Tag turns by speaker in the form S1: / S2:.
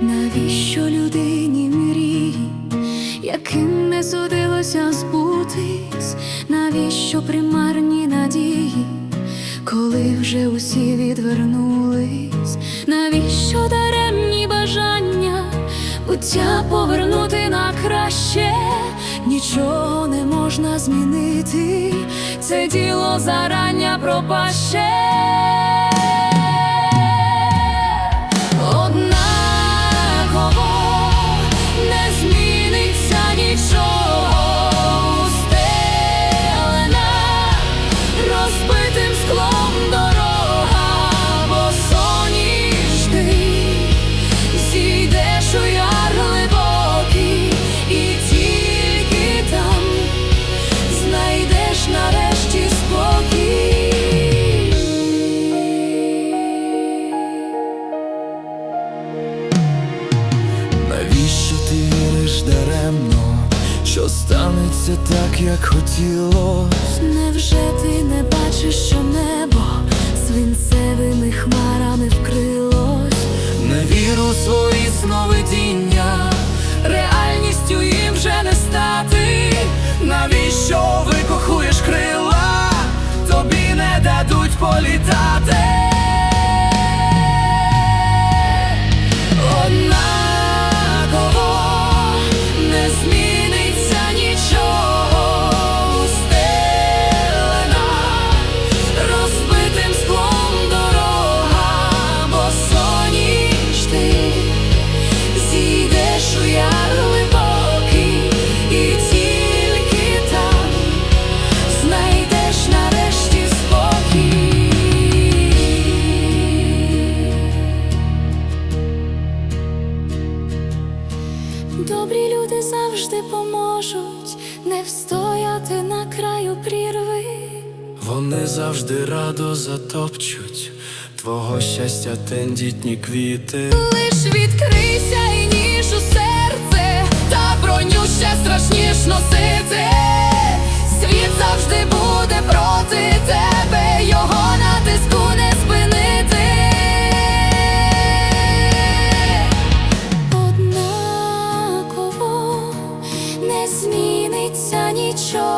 S1: Навіщо людині мрії, яким не судилося збутись, навіщо примарні надії, коли вже усі відвернулись, навіщо даремні бажання, буття повернути на краще, нічого не можна змінити, це діло зарання пропаще.
S2: Що станеться так, як хотілось?
S1: Невже ти не бачиш, що небо свинцевими хмарами вкрилось?
S2: Не віру в свої сновидіння,
S1: Реальністю їм вже не стати.
S2: навіщо викохуєш крила, тобі не дадуть політати.
S1: Добрі люди завжди поможуть не встояти на краю прірви.
S2: Вони завжди радо затопчуть твого щастя тендітні квіти.
S1: Лиш відкрийся і ніж у серце, та броню ще страшніш носити. Зміниться нічого.